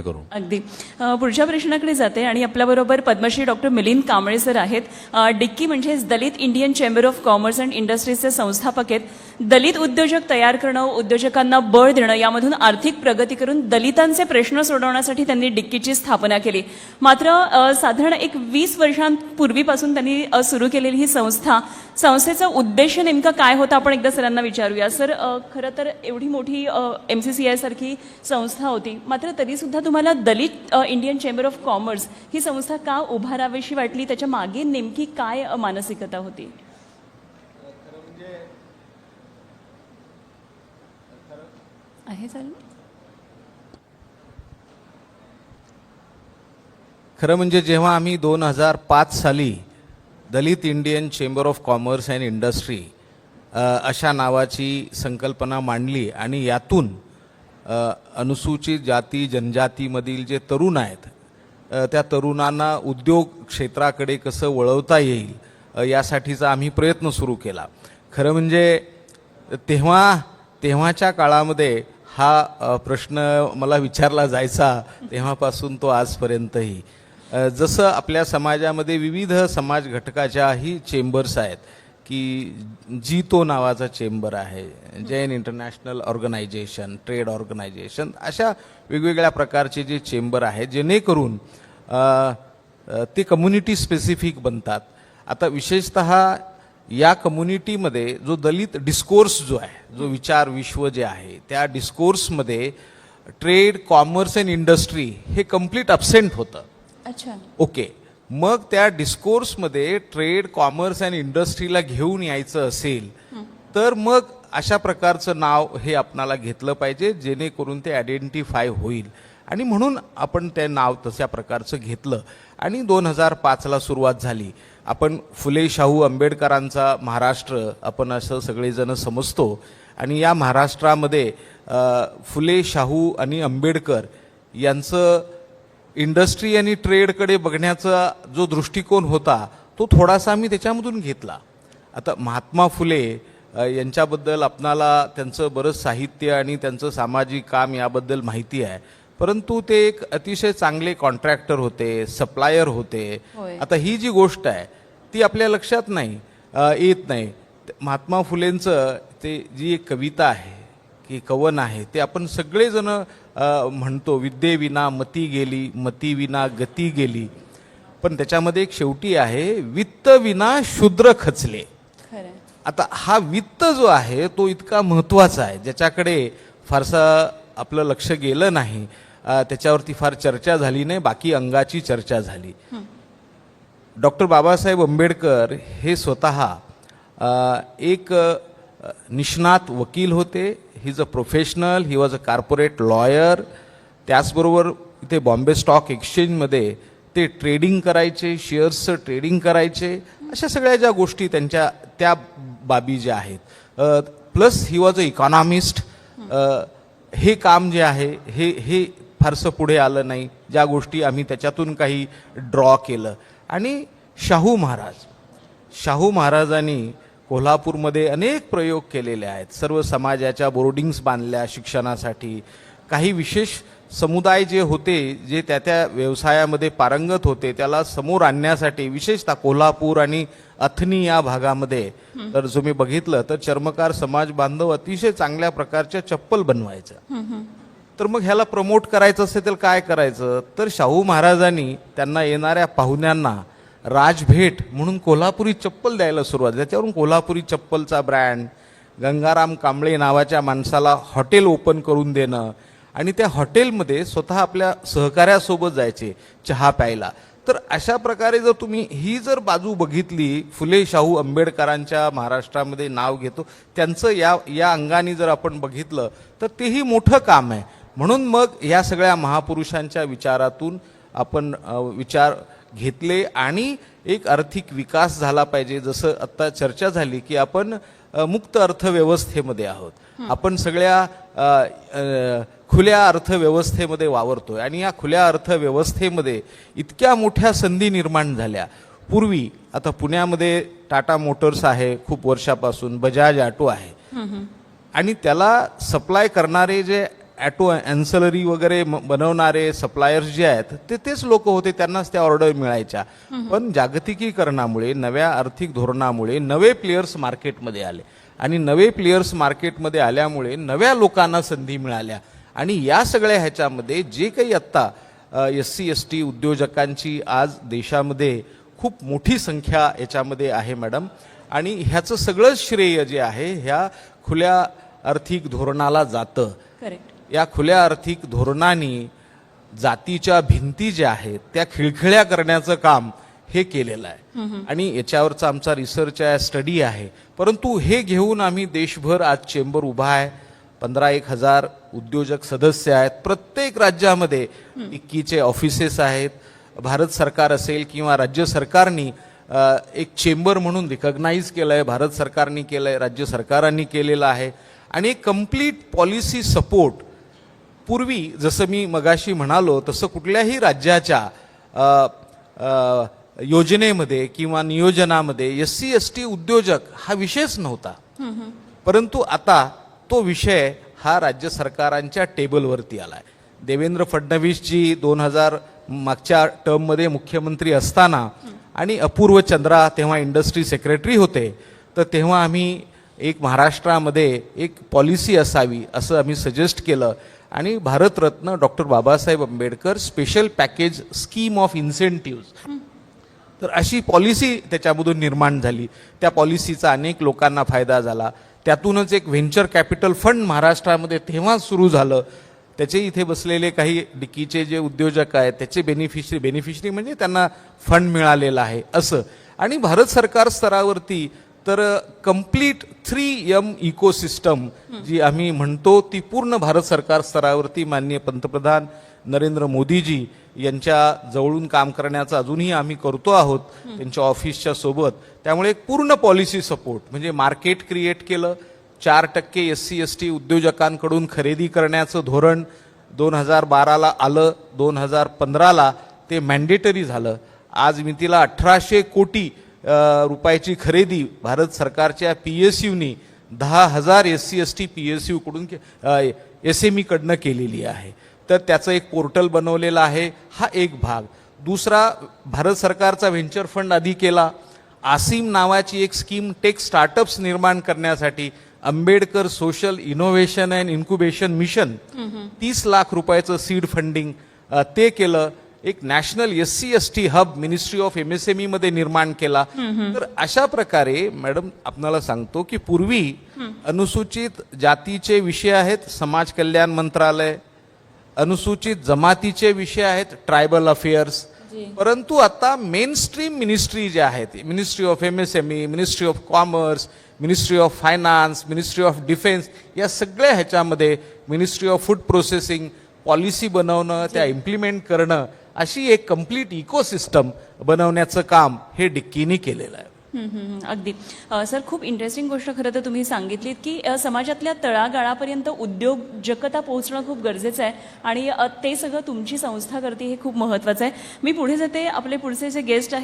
प्रयत्न करू. अगदी. पुढच्या प्रश्नाकडे जाते आणि आपल्याबरोबर पद्मश्री डॉक्टर मिलिंद कांबळे सर आहेत. डिक्की म्हणजेच Dalit Indian chamber of commerce and इंडस्ट्रीजचे संस्थापक आहेत. दलित उद्योजक तयार करणं उद्योजकांना बळ देणं यामधून आर्थिक प्रगती करून दलितांचे प्रश्न सोडवण्यासाठी त्यांनी डिक्कीची स्थापना केली. मात्र साधारण एक वीस वर्षांपूर्वीपासून त्यांनी सुरू केलेली ही संस्था संस्थेचा उद्देश नेमका काय होता आपण एकदा सरांना विचारूया. सर खरं तर एवढी मोठी एम सी सी आय सारखी संस्था होती. मात्र तरी सुद्धा तुम्हाला Dalit Indian chamber of commerce ही संस्था का उभारावीशी वाटली? त्याच्यामागे नेमकी काय मानसिकता होती? आहे चालू. खरं म्हणजे जेव्हा आम्ही दोन हजार पाच साली Dalit Indian chamber of commerce and industry अशा नावाची संकल्पना मांडली आणि यातून अनुसूचित जाती जनजातीमधील जे तरुण आहेत त्या तरुणांना उद्योग क्षेत्राकडे कसं वळवता येईल यासाठीचा आम्ही प्रयत्न सुरू केला. खरं म्हणजे तेव्हा तेव्हाच्या काळामध्ये हा प्रश्न मला विचारला जायचा तेव्हापासून तो आजपर्यंतही. जसं आपल्या समाजामध्ये विविध समाज घटकाच्याही चेंबर्स आहेत की जी तो नावाचा चेंबर आहे Jain international organisation trade organisation अशा वेगवेगळ्या प्रकारचे जे चेंबर आहेत जेणेकरून ते कम्युनिटी स्पेसिफिक बनतात. आता विशेषत या कम्युनिटीमध्ये जो दलित डिस्कोर्स जो आहे जो विचार विश्व जे आहे त्या डिस्कोर्समध्ये ट्रेड कॉमर्स अँड इंडस्ट्री हे कंप्लीट अबसेंट होतं. अच्छा. ओके मग त्या डिस्कोर्समध्ये ट्रेड कॉमर्स अँड इंडस्ट्रीला घेऊन यायचं असेल तर मग अशा प्रकारचं नाव हे आपणाला घेतलं पाहिजे जेणेकरून ते आयडेंटिफाय होईल. आणि म्हणून आपण ते नाव तशा प्रकारचं घेतलं. आणि दोन हजार पाचला सुरुवात झाली. आपण फुले शाहू आंबेडकरांचा महाराष्ट्र आपण असं सगळेजण समजतो. आणि या महाराष्ट्रामध्ये फुले शाहू आणि आंबेडकर यांचं इंडस्ट्री आणि ट्रेडकडे बघण्याचा जो दृष्टिकोन होता तो थोडासा मी त्याच्यामधून घेतला. आता महात्मा फुले यांच्याबद्दल आपणाला त्यांचं बरंच साहित्य आणि त्यांचं सामाजिक काम याबद्दल माहिती आहे. परंतु ते एक अतिशय चांगले कॉन्ट्रॅक्टर होते सप्लायर होते. आता ही जी गोष्ट आहे ती आपल्या लक्षात नाही येत नाही. महात्मा फुलेंचं ते जी एक कविता आहे की कवन आहे ते आपण सगळेजण म्हणतो विद्येविना मती गेली मती विना गती गेली. पण त्याच्यामध्ये एक शेवटी आहे वित्त विना शूद्र खचले. आता हा वित्त जो आहे तो इतका महत्त्वाचा आहे ज्याच्याकडे फारसा आपलं लक्ष गेलं नाही त्याच्यावरती फार चर्चा झाली नाही बाकी अंगाची चर्चा झाली. डॉक्टर बाबासाहेब आंबेडकर हे स्वतः एक निष्णात वकील होते he is a professional he was a corporate lawyer त्याचबरोबर इथे बॉम्बे स्टॉक एक्सचेंजमध्ये ते ट्रेडिंग करायचे शेअर्सचं ट्रेडिंग करायचे अशा सगळ्या ज्या गोष्टी त्यांच्या त्या बाबी ज्या आहेत. Plus he was a economist हे काम जे आहे हे हे फारसं पुढे आलं नाही. ज्या गोष्टी आम्ही त्याच्यातून काही ड्रॉ केलं. आणि शाहू महाराज शाहू महाराजांनी कोल्हापूरमध्ये अनेक प्रयोग केलेले आहेत. सर्व समाजाच्या बोर्डिंग्स बांधल्या शिक्षणासाठी. काही विशेष समुदाय जे होते जे त्या त्या व्यवसायामध्ये पारंगत होते त्याला समोर आणण्यासाठी विशेषतः कोल्हापूर आणि अथनी या भागामध्ये. तर जो मी बघितलं तर चर्मकार समाज बांधव अतिशय चांगल्या प्रकारच्या चप्पल बनवायच्या तर मग ह्याला प्रमोट करायचं असेल तर काय करायचं? तर शाहू महाराजांनी त्यांना येणाऱ्या पाहुण्यांना राजभेट म्हणून कोल्हापुरी चप्पल द्यायला सुरुवात त्याच्यावरून कोल्हापुरी चप्पलचा ब्रँड गंगाराम कांबळे नावाच्या माणसाला हॉटेल ओपन करून देणं आणि त्या हॉटेलमध्ये स्वतः आपल्या सहकाऱ्यासोबत जायचे चहा प्यायला. तर अशा प्रकारे जर तुम्ही ही जर बाजू बघितली फुले शाहू आंबेडकरांच्या महाराष्ट्रामध्ये नाव घेतो त्यांचं या या अंगाने जर आपण बघितलं तर तेही मोठं काम आहे. म्हणून मग या सगळ्या महापुरुषांच्या विचारातून आपण विचार घेतले आणि एक आर्थिक विकास झाला पाहिजे. जसं आत्ता चर्चा झाली की आपण मुक्त अर्थव्यवस्थेमध्ये आहोत. आपण सगळ्या खुल्या अर्थव्यवस्थेमध्ये वावरतोय आणि या खुल्या अर्थव्यवस्थेमध्ये इतक्या मोठ्या संधी निर्माण झाल्या. पूर्वी आता पुण्यामध्ये टाटा मोटर्स आहे खूप वर्षापासून बजाज ऑटो आहे. आणि त्याला सप्लाय करणारे जे ॲटो अँसलरी वगैरे बनवणारे सप्लायर्स जे आहेत ते तेच लोक होते त्यांनाच त्या ऑर्डर मिळायच्या. पण जागतिकीकरणामुळे नव्या आर्थिक धोरणामुळे नवे प्लेयर्स मार्केटमध्ये आले. आणि नवे प्लेयर्स मार्केटमध्ये आल्यामुळे नव्या लोकांना संधी मिळाल्या. आणि या सगळ्या ह्याच्यामध्ये जे काही आत्ता एस सी एस टी उद्योजकांची आज देशामध्ये खूप मोठी संख्या याच्यामध्ये आहे मॅडम. आणि ह्याचं सगळं श्रेय जे आहे ह्या खुल्या आर्थिक धोरणाला जातं. करेक्ट या खुल्या आर्थिक धोरणाने जातीच्या भिंती ज्या आहेत त्या खिळखिळ्या करण्याचं काम हे केलेलं आहे. आणि याच्यावरचा आमचा रिसर्च आहे स्टडी आहे. परंतु हे घेऊन आम्ही देशभर आज चेंबर उभा आहे. पंधरा एक हजार उद्योजक सदस्य आहेत. प्रत्येक राज्यामध्ये इक्कीचे ऑफिसेस आहेत. भारत सरकार असेल किंवा राज्य सरकारनी एक चेंबर म्हणून रिकग्नाईज केलं आहे भारत सरकारने केलं आहे राज्य सरकारांनी केलेलं आहे. आणि एक कंप्लीट पॉलिसी सपोर्ट पूर्वी जसं मी मगाशी म्हणालो तसं कुठल्याही राज्याच्या योजनेमध्ये किंवा नियोजनामध्ये एस सी एस टी उद्योजक हा विषयच नव्हता. परंतु आता तो विषय हा राज्य सरकारांच्या टेबलवरती आलाय. देवेंद्र फडणवीसजी दोन हजार मागच्या टर्ममध्ये मुख्यमंत्री असताना आणि अपूर्व चंद्रा तेव्हा इंडस्ट्री सेक्रेटरी होते तर तेव्हा आम्ही एक महाराष्ट्रामध्ये एक पॉलिसी असावी असं आम्ही सजेस्ट केलं. आणि Bharat Ratna doctor Babasaheb Ambedkar special package scheme of incentive तर अशी पॉलिसी त्याच्यामधून निर्माण झाली. त्या पॉलिसीचा अनेक लोकांना फायदा झाला. त्यातूनच एक व्हेंचर कॅपिटल फंड महाराष्ट्रामध्ये तेव्हा सुरू झालं. त्याचे इथे बसलेले काही डिकीचे जे उद्योजक आहेत त्याचे बेनिफिशरी बेनिफिशरी म्हणजे त्यांना फंड मिळालेला आहे असं. आणि भारत सरकार स्तरावरती तर कंप्लीट थ्री एम इकोसिस्टम जी आम्ही म्हणतो ती पूर्ण भारत सरकार स्तरावरती माननीय पंतप्रधान नरेंद्र मोदीजी यांच्या जवळून काम करण्याचं अजूनही आम्ही करतो आहोत त्यांच्या ऑफिसच्या सोबत. त्यामुळे एक पूर्ण पॉलिसी सपोर्ट म्हणजे मार्केट क्रिएट केलं चार टक्के एस सी एस टी उद्योजकांकडून खरेदी करण्याचं धोरण दोन हजार बाराला आलं दोन हजार पंधराला ते मॅन्डेटरी झालं. आज मितीला अठराशे कोटी रुपयाची खरेदी भारत सरकारच्या पी एस यूनी दहा हजार S C S T P S यूकडून S M ईकडनं केलेली आहे. तर त्याचं एक पोर्टल बनवलेलं आहे. हा एक भाग. दुसरा भारत सरकारचा व्हेंचर फंड आधी केला. आसिम नावाची एक स्कीम टेक स्टार्टअप्स निर्माण करण्यासाठी Ambedkar social innovation and incubation mission तीस लाख रुपयाचं सीड फंडिंग ते केलं. एक national S C S T hub ministry of M S एममध्ये निर्माण केला. तर अशा प्रकारे मॅडम आपणाला सांगतो की पूर्वी अनुसूचित जातीचे विषय आहेत समाज कल्याण मंत्रालय. अनुसूचित जमातीचे विषय आहेत ट्रायबल अफेअर्स. परंतु आता मेन स्ट्रीम मिनिस्ट्री ज्या आहेत ministry of M S M E ministry of commerce ministry of finance ministry of defence या सगळ्या ह्याच्यामध्ये ministry of food processing policy बनवणं त्या इम्प्लिमेंट करणं अशी एक कंप्लीट इकोसिस्टम बनवण्याचं काम हे डिक्कीनी केलेलं आहे. अगदी. सर खूप इंटरेस्टिंग गोष्ट खरं तर तुम्ही सांगितलीत की समाजातल्या तळागाळापर्यंत उद्योजकता पोहोचणं खूप गरजेचं आहे आणि ते सगळं तुमची संस्था करते हे खूप महत्वाचं आहे. मी पुढे जाते. आपले पुढचे जे गेस्ट आहेत